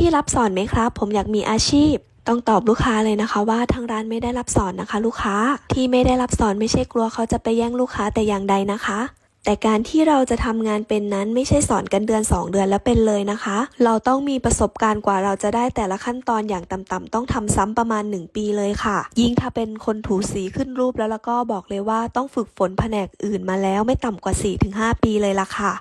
ที่รับสอนไหมครับ ผมอยากมีอาชีพ ต้องตอบลูกค้าเลยนะคะ ว่าทางร้านไม่ได้รับสอนนะคะ ลูกค้าที่ไม่ได้รับสอนไม่ใช่กลัวเขาจะไปแย่งลูกค้าแต่อย่างใดนะคะ แต่การที่เราจะทำงานเป็นนั้นไม่ใช่สอนกันเดือน 2 เดือนแล้วเป็นเลยนะคะ เราต้องมีประสบการณ์กว่าเราจะได้แต่ละขั้นตอนอย่างต่ำๆต้องทำซ้ำประมาณ 1 ปีเลยค่ะ ยิ่งถ้าเป็นคนถูสีขึ้นรูปแล้วแล้วก็บอกเลยว่าต้องฝึกฝนแผนกอื่นมาแล้วไม่ต่ำกว่า 4-5 ปีเลยล่ะค่ะ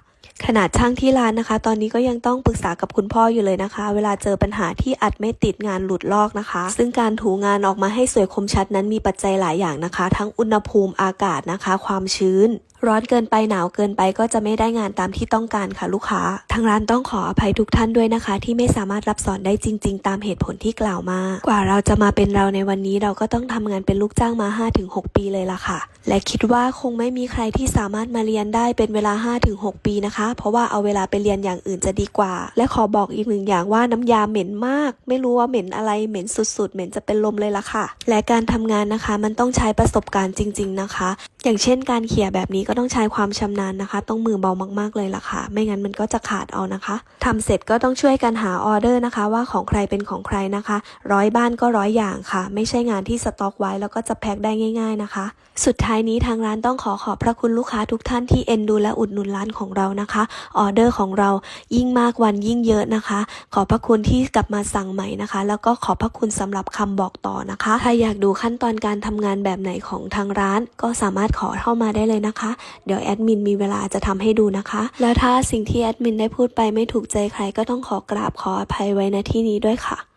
ขนาดช่างที่ร้านนะคะ ตอนนี้ก็ยังต้องปรึกษากับคุณพ่ออยู่เลยนะคะ เวลาเจอปัญหาที่อัดไม่ติดงานหลุดลอกนะคะ ซึ่งการถูงานออกมาให้สวยคมชัดนั้นมีปัจจัยหลายอย่างนะคะ ทั้งอุณหภูมิอากาศนะคะ ความชื้น ร้อนเกินไปหนาวเกินไปก็จะไม่ได้งานตามที่ต้องการค่ะลูกค้า ทางร้านต้องขออภัยทุกท่านด้วยนะคะ ที่ไม่สามารถรับสอนได้จริง ๆ ตามเหตุผลที่กล่าวมา กว่าเราจะมาเป็นเราในวันนี้เราก็ต้องทำงานเป็นลูกจ้างมา 5-6 ปีเลยล่ะค่ะ และคิดว่าคงไม่มีใครที่สามารถมาเรียนได้เป็นเวลา 5-6 ปีนะคะ เพราะว่าเอาเวลาไปเรียนอย่างอื่นจะดีกว่า และขอบอกอีกหนึ่งอย่างว่าน้ำยาเหม็นมาก ไม่รู้ว่าเหม็นอะไรเหม็นสุดๆ เหม็นจะเป็นลมเลยล่ะค่ะ และการทำงานนะคะ มันต้องใช้ประสบการณ์จริง ๆนะคะ อย่างเช่นการเขี่ยแบบนี้ก็ต้องใช้ความชำนาญนะคะ ต้องมือเบามากๆเลยล่ะค่ะ ไม่งั้นมันก็จะขาดเอานะคะทำเสร็จก็ต้องช่วยกันหาออเดอร์นะคะ ว่าของใครเป็นของใครนะคะ ร้อยบ้านก็ร้อยอย่างค่ะ ไม่ใช่งานที่สต็อกไว้แล้วก็จะแพ็คได้ง่าย ๆนะคะ สุดท้ายนี้ทางร้านต้องขอขอบพระคุณลูกค้าทุกท่านที่เอ็นดูและอุดหนุนร้านของเรานะคะ ออเดอร์ของเรายิ่งมากวันยิ่งเยอะนะคะ ขอบพระคุณที่กลับมาสั่งใหม่นะคะ แล้วก็ขอบพระคุณสำหรับคำบอกต่อนะคะ ถ้าอยากดูขั้นตอนการทำงานแบบไหนของทางร้าน ก็สามารถขอเข้ามาได้เลยนะคะ เดี๋ยวแอดมินมีเวลาจะทำให้ดูนะคะ แล้วถ้าสิ่งที่แอดมินได้พูดไปไม่ถูกใจใครก็ต้องขอกราบขออภัยไว้ณที่นี้ด้วยค่ะ